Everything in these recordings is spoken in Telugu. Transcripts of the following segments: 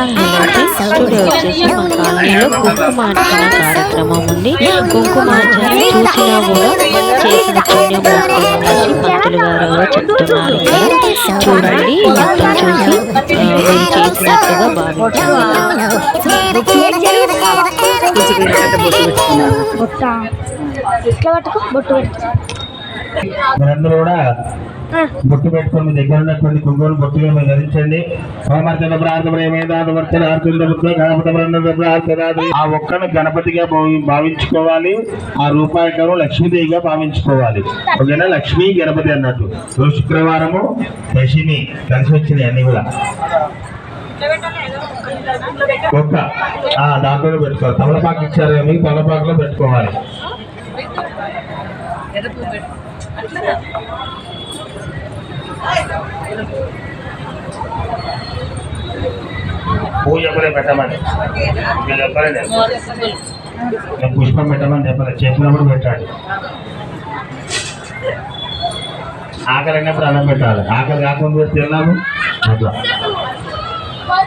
స్టూడియో వచ్చేసి మా కాలనీలో కుంకుమార్చన కార్యక్రమం ఉంది కుంకుమార్చన చూసినా కూడా చేసిన పుణ్యం వస్తుందనేసి పంతులు గారు చెప్తున్నారు చూడండి మొత్తం చూసి చేసినట్టుగా భావించారు బొట్ట ఇట్లా పట్టుకో బొట్టు పెట్టుకో మీరందరూ కూడా బొట్టు పెట్టుకొని మీ దగ్గర ఉన్నటువంటి కుంకుమను బొట్టుగా మీరు ధరించండి. హోమర్చన ప్రార్థన ఏమైందావర్చన అర్చున ఆ ఒక్కను గణపతిగా భావి- భావించుకోవాలి. ఆ రూపాయకను లక్ష్మీదేవిగా భావించుకోవాలి. ఓకేనా? లక్ష్మీ గణపతి అన్నట్టు. రోజు శుక్రవారము దశమి కలిసి వచ్చినాయి అన్ని కూడా. ఒక్క. దాంట్లో పెట్టుకోవాలి. తమలపాకు ఇచ్చారు మీకు తమలపాకులో పెట్టుకోవాలి. పూజ కూడా పెట్టమని. చెప్పలేదు నేను. పుష్పం పెట్టమని చెప్పలేదు చెప్పినప్పుడు పెట్టాడు ఆకలి అయినప్పుడు అన్నం పెట్టాలి. ఆకలి కాకుండా తిన్నాము. అట్లా.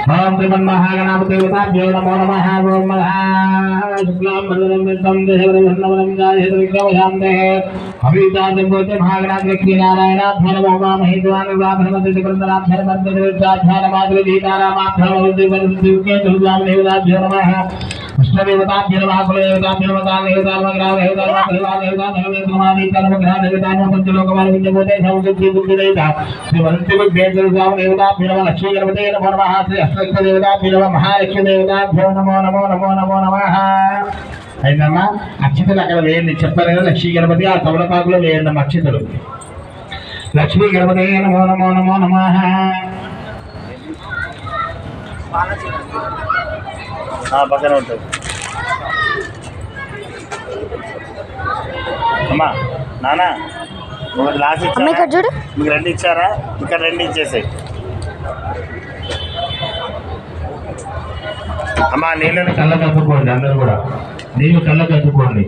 ओम त्रिमन महागणाप देवताभ्यो नमो नमः ओम महाशुक्लां भरदं देहवरं जायते विक्रमशान्ते अभितादिवते महागणाप व्यक्ति नारायणाभ्य नमो वामहे द्वानुवाभ्रमते चक्रन्दनाभ्य नमो देवताभ्य देवताभ्य नमः। कृष्णदेवताभ्य नमः कुलदेवताभ्य नमः कालदेवताभ्य नमः ग्रामदेवताभ्य नमः देवताभ्य पञ्चलोकमानविन्दमोदे समुद्रदेवता श्रीवन्तिविद्येन्द्रदेवताभ्य नमः लक्ष्मीगणपते नमो नमः దేవతాభ్యో నమః నమః నమః అయినమ్మా అక్షతలు అక్కడ వేయండి. చెప్పారు కదా లక్ష్మీ గణపతి ఆ తమలపాకులో వేయండి అమ్మ అక్షతలు. లక్ష్మీ గణపతి నమో నమో నమో నమ. పక్కన ఉంటుంది అమ్మా నానా ఒక గ్లాస్ అమ్మ ఇక్కడ ఇచ్చారా చూడు. మీకు రెండు ఇచ్చారా? ఇక్కడ రెండు ఇచ్చేసాయి. అమ్మా నీళ్ళని కళ్ళ కట్టుకోండి అందరూ కూడా. నీళ్ళు కళ్ళ కట్టుకోండి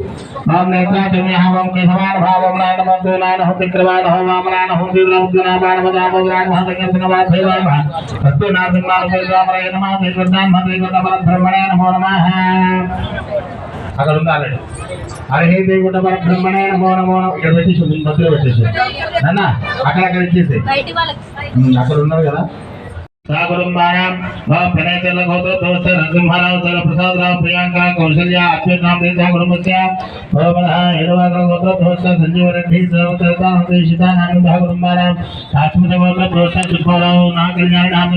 ఓం నేత్రాజమ్య హవం కేశవాన భావం నాయన మందు నాయన హుతి క్రవాణ హోమామ నాయన హుతి రౌద్ర నామాన మదామ నాయన హత కర్తన వాధేవామ తత్తు నాథమాన వేదామరయ నమః. అక్కడ ఉంది ఆల్రెడీ? హరి దేవుడ బ్రహ్మణే నమో నమో ఇక్కడ పెట్టేసి మధ్యలో పెట్టేసి నాన్న అక్కడ అక్కడ ఇచ్చేసి అక్కడ ఉన్నారు కదా. ప్రసాదరావు ప్రియాంక కౌశల్య అత్యున్నాం దేశా కుటుంబస్య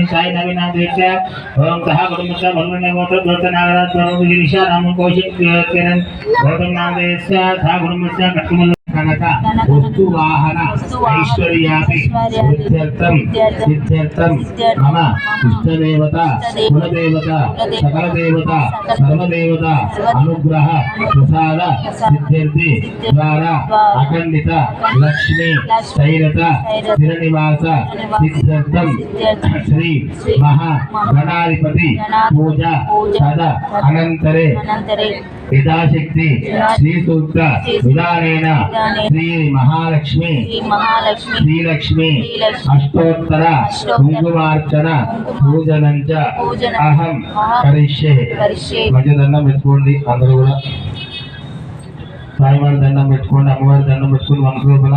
సాయి నవీన దీక్ష ఓం సహ కుటుంబస్య బల్వన్న గోత్ర దోష నాగరాజ్ కౌశిక్ కిరణ్ గౌతమ్ నామ కట్టుమల్ల కనక వస్తు వాహన ఐశ్వర్యాపి సిద్ధ్యర్థం సిద్ధ్యర్థం మమ ఇష్టదేవత కులదేవత సకల దేవత సర్వదేవత అనుగ్రహ ప్రసాద సిద్ధ్యర్థి ద్వారా అఖండిత లక్ష్మి శైలత స్థిరనివాస సిద్ధ్యర్థం శ్రీ మహా గణాధిపతి పూజ సద అనంతరే అనంతరే. యథాశక్తి శ్రీ సూక్త విధానేన శ్రీ మహాలక్ష్మి శ్రీ మహాలక్ష్మి శ్రీలక్ష్మి అష్టోత్తర కుంకుమార్చన పూజనంచ పూజనం అహం కరిష్యే. మధ్య దండం పెట్టుకోండి అందరూ కూడా. సాయివారి దండం పెట్టుకోండి అమ్మవారి దండం పెట్టుకోండి మనసు లోపల.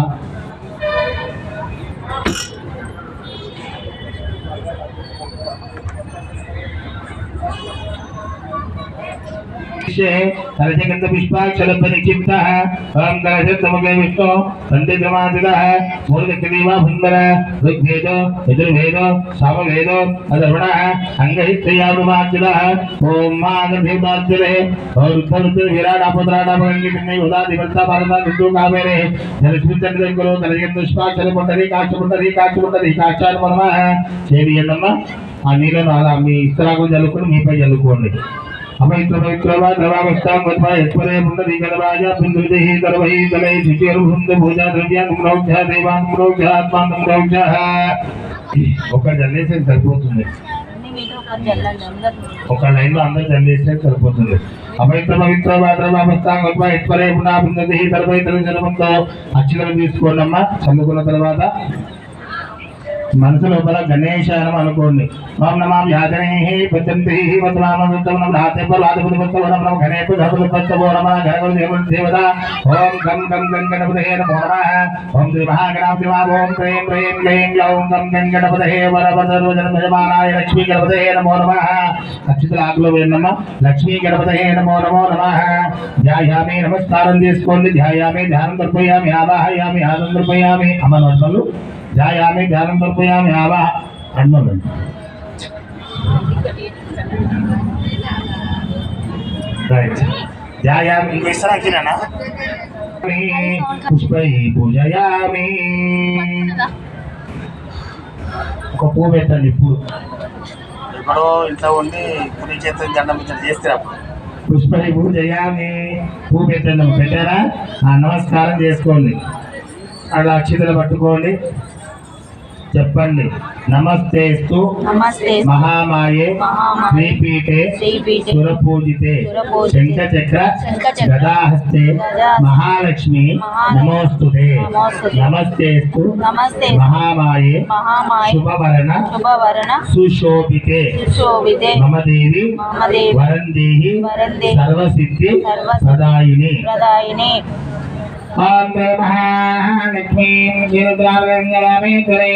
అధర్వణ అంగహిత్రయాదుమార్జిత ఓం మాగధీతార్జలే ఓం రుద్ధరుద్ర విరాడాపద్రాడాపగంగిని ఉదాది వర్త భారత హిందూ కావేరే జలస్మితండి దగ్గర కలశగంధ పుష్పాక్షల పుండరి కాక్ష పుండరి కాక్ష పుండరి కాక్షాలు మనమ చేయండి ఆ నీళ్ళను అలా మీ ఇస్తరాకు చల్లుకొని మీపై చల్లుకోండి ఒక పవిత్రవా దేవాన్ ఆత్మాన్ సరిపోతుంది. ఒక లైన్లో అందరు జల్లేసే సరిపోతుంది. అపవిత్ర పవిత్ర భాద్రభామస్థాంగ ఇట్వరే పునాభిందతి తరపైతర జనమంతో అక్షరం తీసుకోండమ్మా. చదువుకున్న తర్వాత మనసు లోపల గణేశానం అనుకోండి. ఓం నమాం యాజనే పద్యంతి వద్మానం రాతే పర్వాధిపతి వస్తవనం నమ గణేప ధపతి నమ గణపతి దేవత దేవత. ఓం గం గం గం గణపతయే నమో నమః. ఓం శ్రీ మహాగణాధిపతి ఓం ప్రేం ప్రేం ప్రేం గ్లౌం గం గం గణపతయే వరవసర్వజన భజమానాయ లక్ష్మీ గణపతయే నమో నమః. అక్షితుల ఆకులో వేయనమ్మ లక్ష్మీ గణపతయే నమో నమో నమః. ధ్యాయామి నమస్కారం చేసుకోండి. ధ్యాయామి ధ్యానం తర్పయామి ఆవాహయామి ఆనందం తర్పయామి. అమ్మ నోట్లు ధ్యాయామి ధ్యానం తర్పయామి ఆవాహ అన్నం రైట్ ధ్యాయామి ఇంకో ఇస్తారా కిరానా పుష్పై పూజయామి ఒక పువ్వు పెట్టండి పువ్వు. ఎక్కడో ఇంట్లో ఉండి పులి చేత దండం ఇట్లా చేస్తే అప్పుడు పుష్పై పూజయామి. పువ్వు పెట్టండి. పెట్టారా? ఆ నమస్కారం చేసుకోండి. అలా అక్షితలు పట్టుకోండి. చెప్పండి. నమస్తేస్తు నమస్తే. మహామాయే శ్రీపీఠే సురపూజితే. శంఖచక్ర శంఖచక్ర, గదాహస్తే. మహాలక్ష్మి నమోస్తుతే. నమస్తేస్తు నమస్తే. మహామాయే శుభవరణ శుభవరణ. సుశోభితే. మమ దేవి ॐ महालक्ष्मीं शिरुद्रावेन्द्रमेतुरे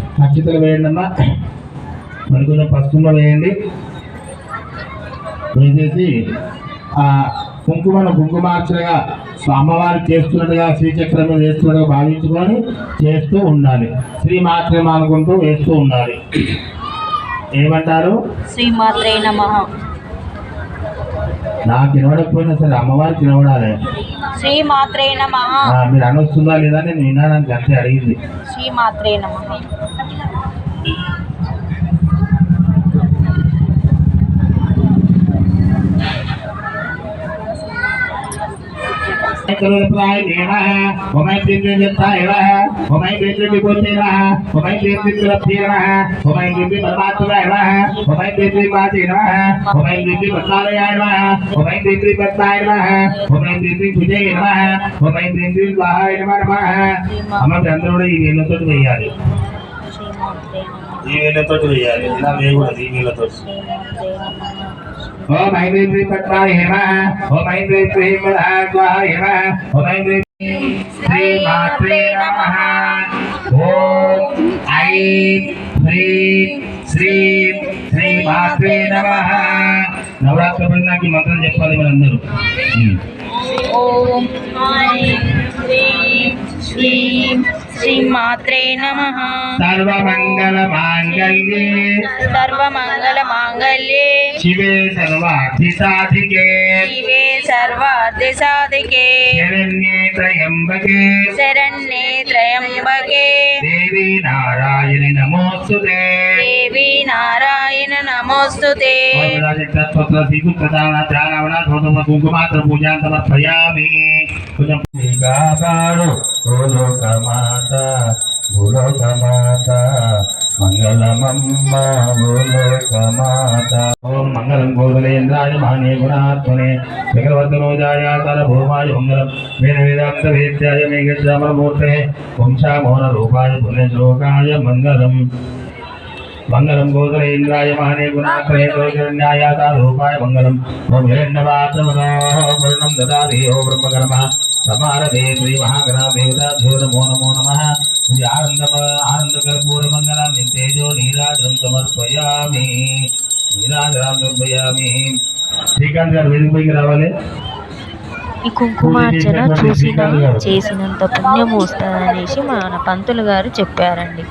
అక్షతలు వేయండి అమ్మా మరి కొంచెం పసుపులో వేయండి. వేసేసి ఆ కుంకుమను కుంకుమార్చనగా అమ్మవారు చేస్తున్నట్టుగా శ్రీచక్రం మీద వేస్తున్నట్టుగా భావించుకొని చేస్తూ ఉండాలి. శ్రీ మాత్రం అనుకుంటూ వేస్తూ ఉండాలి. ఏమంటారు? శ్రీమాత్రే నమ. నాకు వినవడకపోయినా సరే అమ్మవారికి వినవడాలి శ్రీమాత్రే నమ. మీరు అనొస్తుందా లేదా నేను వినడానికి అంతే అడిగింది. శ్రీమాత్రే నమ. కరుణప్రాయ దేవః ఓమై దివ్యజత్తాయ నమః ఓమై దివ్యవిభూతే నమః ఓమై దివ్యవిభూతే నమః ఓమై దివ్యపరమాత్మనాయ నమః ఓమై దివ్యవాదే నమః ఓమై దివ్యవత్సాలయాయ నమః ఓమై దివ్యవత్సాయ నమః ఓమై దివ్యభుజే నమః ఓమై దివ్యవాహాయ నమః అమ్మ అందరూ కూడా ఈ వేలతో వేయాలి శ్రీమాత్రే నమ ఈ వేలతో వేయాలి ఇలా వేయకూడదు ఈ వేలతో ఓం ఐం హ్రీం హ్రీం పట్టాయ నమః ఓం ఐం హ్రీం హ్రీం వరాహస్వాహాయ నమః ఓం ఐం హ్రీం శ్రీమాత్రే నమః ఓం ఐం హ్రీం శ్రీం శ్రీమాత్రే నమః నవరాత్రి బృందానికి మంత్రం చెప్పాలి మనందరూ ఉమ్. ఓం ఐం హ్రీం శ్రీం శ్రీమాత్రే నమ. సర్వమంగళ మాంగళ్యే సర్వమంగళ మాంగళ్యే శివే సర్వాధిసాధికే. శివే సర్వార్థ సాధికే శరణ్యే త్రయంబకే. శరణ్యే త్రయంబకే. దేవి నారాయణి నమోస్తుతే. దేవి నారాయణ నమోస్తుతే. కుంకుమాత్ర పూజాం సమర్పయామి కొంచెం కాపాడు భూలోకమాత భూలోకమాత మంగళమమ్మ భూలోకమాత ఓం మంగళం గోదలేంద్రాయ మహనే గుణాత్మనే చక్రవర్తనోజాయ తల భూమాయ మంగళం వేద వేదాంత వేద్యాయ మేఘశ్యామలమూర్తే వంశామోహన రూపాయ పుణ్యశ్లోకాయ మంగళం. మంగళం గోదరేంద్రాయ మహనే గుణాత్మనే గోచరణ్యాయ రూపాయ మంగళం. ఓం హిరణ్యవాత్మనో పూర్ణం దదాది ఓ బ్రహ్మకర్మ సమారదే శ్రీ మహాగణాదేవతాభ్యో నమో నమో నమ శ్రీ ఆనంద ఆనందకర్పూర మంగళం తేజో నీరాజనం సమర్పయామి సమర్పయామి శ్రీకాంత్ గారు. రావాలి ఈ కుంకుమార్చన చూసిన చేసినంత పుణ్యం వస్తుందనేసి మన పంతులు గారు చెప్పారండి.